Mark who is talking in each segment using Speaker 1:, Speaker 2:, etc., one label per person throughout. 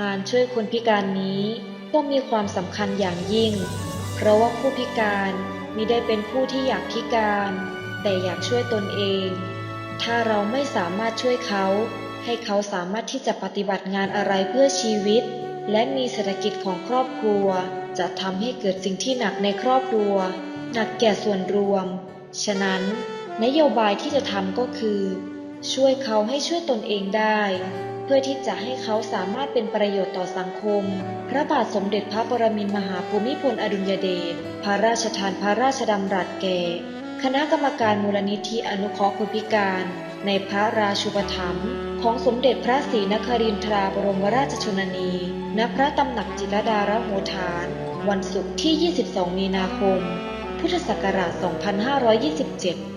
Speaker 1: งานช่วยคนพิการนี้ก็มีความสำคัญอย่างยิ่ง เพราะว่าผู้พิการมิได้เป็นผู้ที่อยากพิการ แต่อยากช่วยตนเอง ถ้าเราไม่สามารถช่วยเขา ให้เขาสามารถที่จะปฏิบัติงานอะไรเพื่อชีวิต และมีเศรษฐกิจของครอบครัว จะทำให้เกิดสิ่งที่หนักในครอบครัว หนักแก่ส่วนรวม ฉะนั้นนโยบายที่จะทำก็คือ ช่วยเขาให้ช่วยตนเองได้ เพื่อที่จะให้เขาสามารถเป็นประโยชน์ต่อสังคม พระบาทสมเด็จพระปรมินมหาภูมิพลอดุลยเดช พระราชทานพระราชดำรัสแก่ คณะกรรมการมูลนิธิอนุเคราะห์คนพิการ ในพระราชูปถัมภ์ของสมเด็จพระศรีนครินทราบรมราชชนนี ณ พระตำหนักจิตรดารโหฐาน วันศุกร์ที่ 22 มีนาคม พุทธศักราช 2527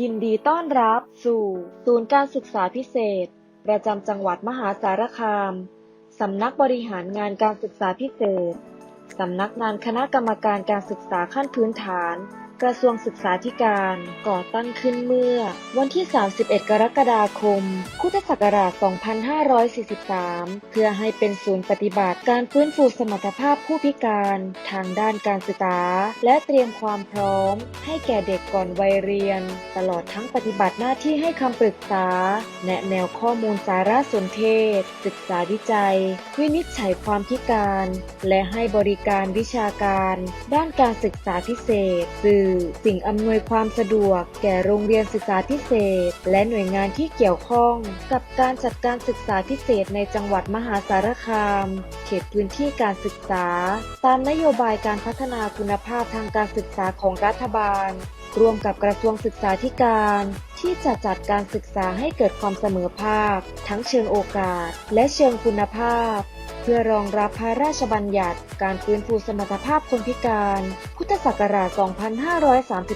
Speaker 1: ยินดีต้อนรับสู่ศูนย์การศึกษาพิเศษ ประจำจังหวัดมหาสารคาม สำนักบริหารงานการศึกษาพิเศษ สำนักงานคณะกรรมการการศึกษาขั้นพื้นฐาน กระทรวงศึกษาธิการก่อตั้งขึ้นเมื่อ วันที่ 31 กรกฎาคม พุทธศักราช 2543 เพื่อให้เป็นศูนย์ปฏิบัติการฟื้นฟูสมรรถภาพผู้พิการทางด้านการศึกษา และเตรียมความพร้อม ให้แก่เด็กก่อนวัยเรียน ตลอดทั้งปฏิบัติหน้าที่ให้คำปรึกษา แนะแนวข้อมูลสารสนเทศ ศึกษาวิจัย วินิจฉัยความพิการ และให้บริการวิชาการ ด้านการศึกษาพิเศษ สื่อสิ่งอำนวยความสะดวก แก่โรงเรียนศึกษาพิเศษ และหน่วยงานที่เกี่ยวข้อง กับการจัดการศึกษาพิเศษในจังหวัดมหาสารคาม เขตพื้นที่การศึกษา ตามนโยบายการพัฒนาคุณภาพทางการศึกษาของรัฐบาลร่วมกับกระทรวงศึกษาธิการ ที่จะจัดการศึกษาให้เกิดความเสมอภาค ทั้งเชิงโอกาส และเชิงคุณภาพ เพื่อรองรับพระราชบัญญัติ การฟื้นฟูสมรรถภาพคนพิการ พุทธศักราช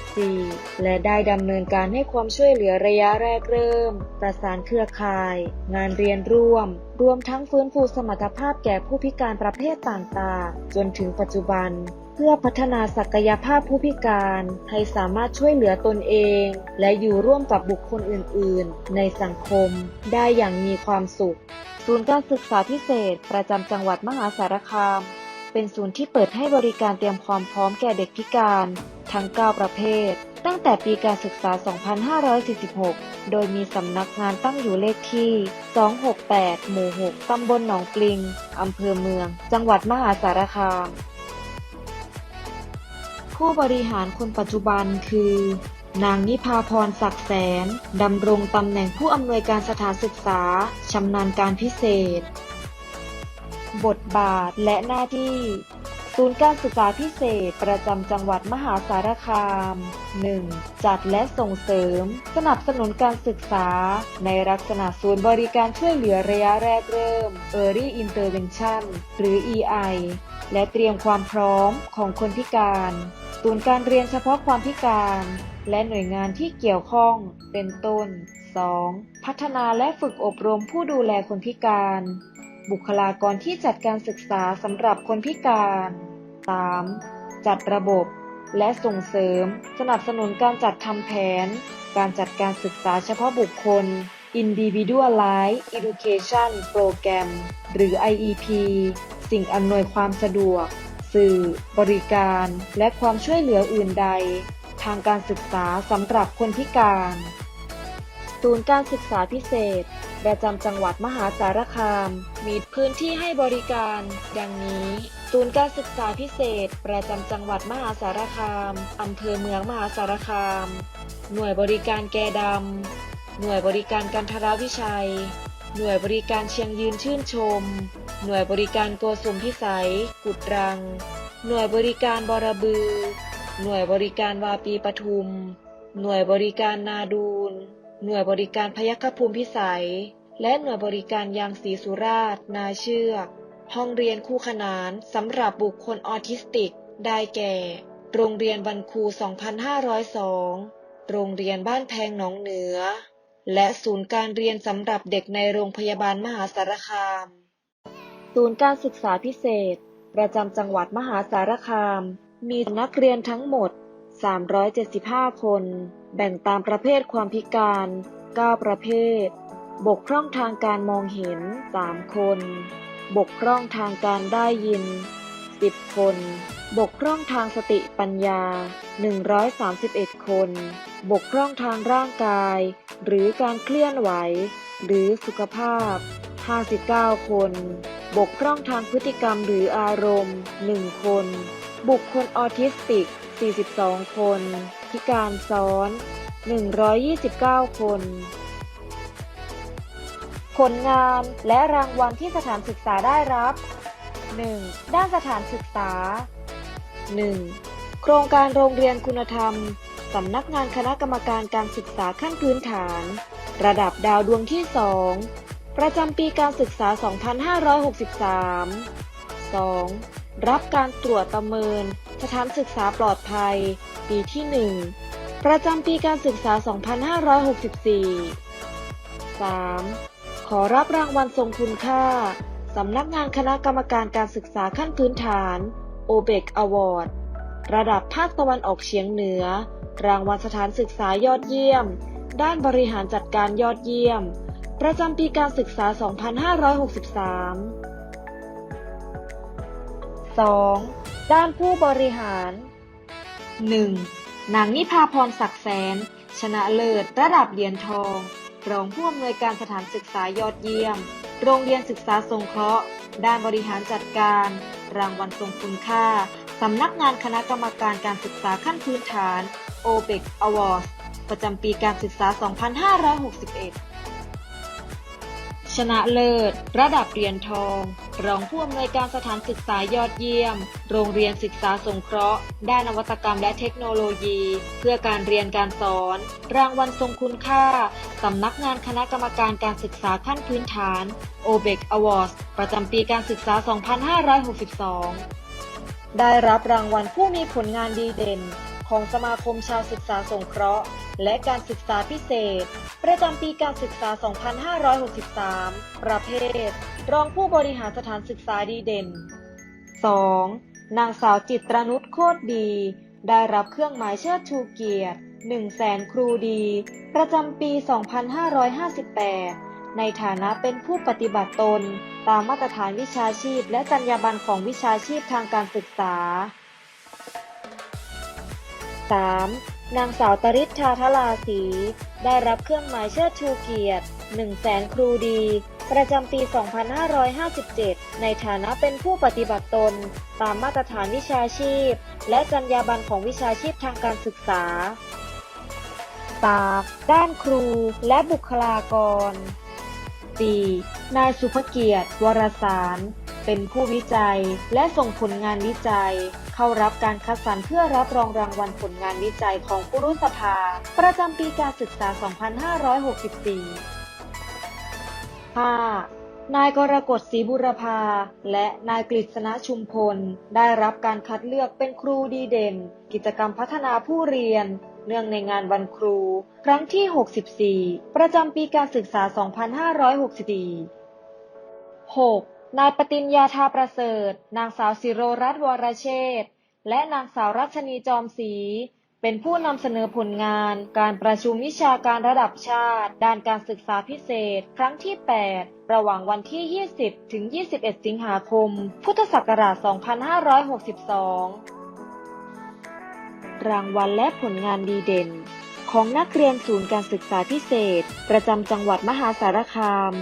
Speaker 1: 2534 และได้ดำเนินการให้ความช่วยเหลือระยะแรกเริ่ม ประสานเครือข่าย งานเรียนร่วม รวมทั้งฟื้นฟูสมรรถภาพแก่ผู้พิการประเภทต่างๆ จนถึงปัจจุบัน เพื่อพัฒนาศักยภาพผู้พิการให้สามารถช่วยเหลือตนเอง และอยู่ร่วมกับบุคคลอื่น ๆ ในสังคม ได้อย่างมีความสุข ศูนย์การศึกษาพิเศษ ประจำจังหวัดมหาสารคาม เป็นศูนย์ที่เปิดให้บริการเตรียมความพร้อมแก่เด็กพิการ ทั้ง 9 ประเภท ตั้งแต่ปีการศึกษา 2546 โดยมีสำนักงานตั้งอยู่เลขที่ 268 หมู่ 6 ตำบลหนองปลิง อำเภอเมือง จังหวัดมหาสารคาม ผู้บริหารคนปัจจุบันคือ นางนิพาพรศักดิ์แสน ดำรงตำแหน่งผู้อำนวยการสถานศึกษา ชำนาญการพิเศษ บทบาทและหน้าที่ ศูนย์การศึกษาพิเศษ ประจำจังหวัดมหาสารคาม 1. จัดและส่งเสริม สนับสนุนการศึกษา ในลักษณะศูนย์บริการช่วยเหลือระยะแรกเริ่ม Early Intervention หรือ EI และเตรียมความพร้อมของคนพิการ ศูนย์การเรียนเฉพาะความพิการ และหน่วยงานที่เกี่ยวข้อง เป็นต้น 2. พัฒนาและฝึกอบรมผู้ดูแลคนพิการ บุคลากรที่จัดการศึกษาสำหรับคนพิการ 3. จัดระบบ และส่งเสริม สนับสนุนการจัดทำแผน การจัดการศึกษาเฉพาะบุคคล Individualized Education Program หรือ IEP สิ่งอำนวยความสะดวก สื่อ บริการ และความช่วยเหลืออื่นใด ทางการศึกษาสำหรับคนพิการ ศูนย์การศึกษาพิเศษ ประจำจังหวัดมหาสารคาม มีพื้นที่ให้บริการ ดังนี้ ศูนย์การศึกษาพิเศษ ประจำจังหวัดมหาสารคามอำเภอเมืองมหาสารคาม หน่วยบริการแกดำหน่วยบริการกันทรวิชัย หน่วยบริการเชียงยืนชื่นชม หน่วยบริการโกสุมพิสัย กุดรัง หน่วยบริการบรบือ หน่วยบริการวาปีปทุม หน่วยบริการนาดูน หน่วยบริการพยัคฆภูมิพิสัย และหน่วยบริการยางศีสุราษฎร์นาเชือกห้องเรียนคู่ขนานสำหรับบุคคลออทิสติก ได้แก่ โรงเรียนวันครู2502 โรงเรียนบ้านแพงหนองเหนือ และศูนย์การเรียนสำหรับเด็กในโรงพยาบาลมหาสารคาม ศูนย์การศึกษาพิเศษ ประจำจังหวัดมหาสารคาม มีนักเรียนทั้งหมด 375 คน แบ่งตามประเภทความพิการ 9 ประเภท บกพร่องทางการมองเห็น 3 คน บกพร่องทางการได้ยิน 10 คน บกพร่องทางสติปัญญา 131 คน บกพร่องทางร่างกาย หรือการเคลื่อนไหว หรือสุขภาพ 59 คน บกพร่องทางพฤติกรรมหรืออารมณ์ 1 คน บุคคลออทิสติก 42 คน พิการซ้อน 129 คน ผลงานและรางวัลที่สถานศึกษาได้รับ 1. ด้านสถานศึกษา 1. โครงการโรงเรียนคุณธรรม สำนักงานคณะกรรมการการศึกษาขั้นพื้นฐาน ระดับดาวดวงที่ 2 ประจำปีการศึกษา 2563 2. รับการตรวจประเมิน สถานศึกษาปลอดภัย ปีที่ 1 ประจำปีการศึกษา 2564 3. ขอรับรางวัลทรงคุณค่า สำนักงานคณะกรรมการการศึกษาขั้นพื้นฐาน o b e c Award ระดับภาคตะวันออกเฉียงเหนือ รางวัลสถานศึกษายอดเยี่ยม ด้านบริหารจัดการยอดเยี่ยม ประจำปีการศึกษา 2563 2. ด้านผู้บริหาร 1. นางนิพาพรศักดิ์แสน ชนะเลิศระดับเหรียญทอง รองผู้อำนวยการสถานศึกษายอดเยี่ยม โรงเรียนศึกษาสงเคราะห์ ด้านบริหารจัดการ รางวัลทรงคุณค่า สำนักงานคณะกรรมการการศึกษาขั้นพื้นฐาน o b e c Awards ประจำปีการศึกษา 2561 ชนะเลิศ ระดับเหรียญทอง รองผู้อำนวยการสถานศึกษายอดเยี่ยม โรงเรียนศึกษาสงเคราะห์ ด้านนวัตกรรมและเทคโนโลยี เพื่อการเรียนการสอน รางวัลทรงคุณค่า สำนักงานคณะกรรมการการศึกษาขั้นพื้นฐาน o b e c Awards ประจำปีการศึกษา 2562 ได้รับรางวัลผู้มีผลงานดีเด่น ของสมาคมชาวศึกษาสงเคราะห์ และการศึกษาพิเศษ ประจำปีการศึกษา 2563 ประเภท รองผู้บริหารสถานศึกษาดีเด่น 2. นางสาวจิตรนุชโคตรดี ได้รับเครื่องหมายเชิดชูเกียรติ 1 แสนครูดี ประจำปี 2558 ในฐานะเป็นผู้ปฏิบัติตน ตามมาตรฐานวิชาชีพ และจรรยาบรรณของวิชาชีพทางการศึกษา 3. นางสาวตริษฐาทลาสี ได้รับเครื่องหมายเชิดชูเกียรติ1แสนครูดี ประจำปี 2557 ในฐานะเป็นผู้ปฏิบัติตน ตามมาตรฐานวิชาชีพ และจรรยาบรรณของวิชาชีพทางการศึกษา 3. ด้านครูและบุคลากร 4. นายสุภเกียรติ วรสาร เป็นผู้วิจัย และส่งผลงานวิจัย เข้ารับการคัดสรรเพื่อรับรองรางวัลผลงานวิจัยของผู้รุษภา ประจำปีการศึกษา 2564 5. นายกรกฎศรีบุรพา และนายกฤษณชุมพล ได้รับการคัดเลือกเป็นครูดีเด่น กิจกรรมพัฒนาผู้เรียน เนื่องในงานวันครู ครั้งที่ 64 ประจำปีการศึกษา 2564 6. นายปติญญาทาประเสริฐ นางสาวสิโรรัตน์วรเชษฐ์และนางสาวรัชนีจอมศรีเป็นผู้นำเสนอผลงาน การประชุมวิชาการระดับชาติ ด้านการศึกษาพิเศษ ครั้งที่ 8 ระหว่างวันที่ 20 ถึง 21 สิงหาคม พุทธศักราช 2562 รางวัลและผลงานดีเด่น ของนักเรียนศูนย์การศึกษาพิเศษ ประจำจังหวัดมหาสารคาม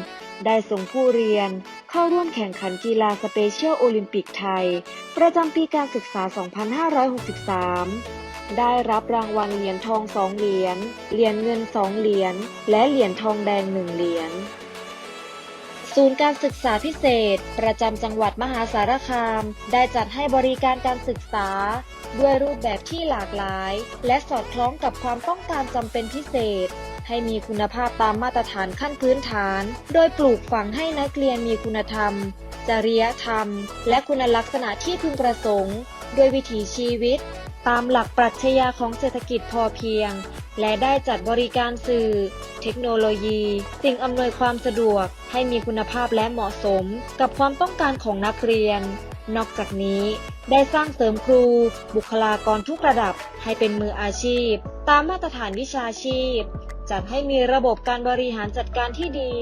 Speaker 1: ได้ส่งผู้เรียนเข้าร่วมแข่งขันกีฬาสเปเชียลโอลิมปิกไทย ประจำปีการศึกษา 2563 ได้รับรางวัลเหรียญทอง 2 เหรียญ เหรียญเงิน 2 เหรียญ และเหรียญทองแดง 1 เหรียญ ศูนย์การศึกษาพิเศษ ประจำจังหวัดมหาสารคาม ได้จัดให้บริการการศึกษา ด้วยรูปแบบที่หลากหลาย และสอดคล้องกับความต้องการจำเป็นพิเศษ ให้มีคุณภาพตามมาตรฐานขั้นพื้นฐาน โดยปลูกฝังให้นักเรียนมีคุณธรรม จริยธรรม และคุณลักษณะที่พึงประสงค์ ด้วยวิถีชีวิต ตามหลักปรัชญาของเศรษฐกิจพอเพียง และได้จัดบริการสื่อ เทคโนโลยี สิ่งอำนวยความสะดวก ให้มีคุณภาพและเหมาะสม กับความต้องการของนักเรียน นอกจากนี้ได้สร้างเสริมครู บุคลากรทุกระดับให้เป็นมืออาชีพ ตามมาตรฐานวิชาชีพ จัดให้มีระบบการบริหารจัดการที่ดี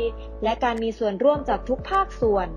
Speaker 1: และการมีส่วนร่วมจากทุกภาคส่วน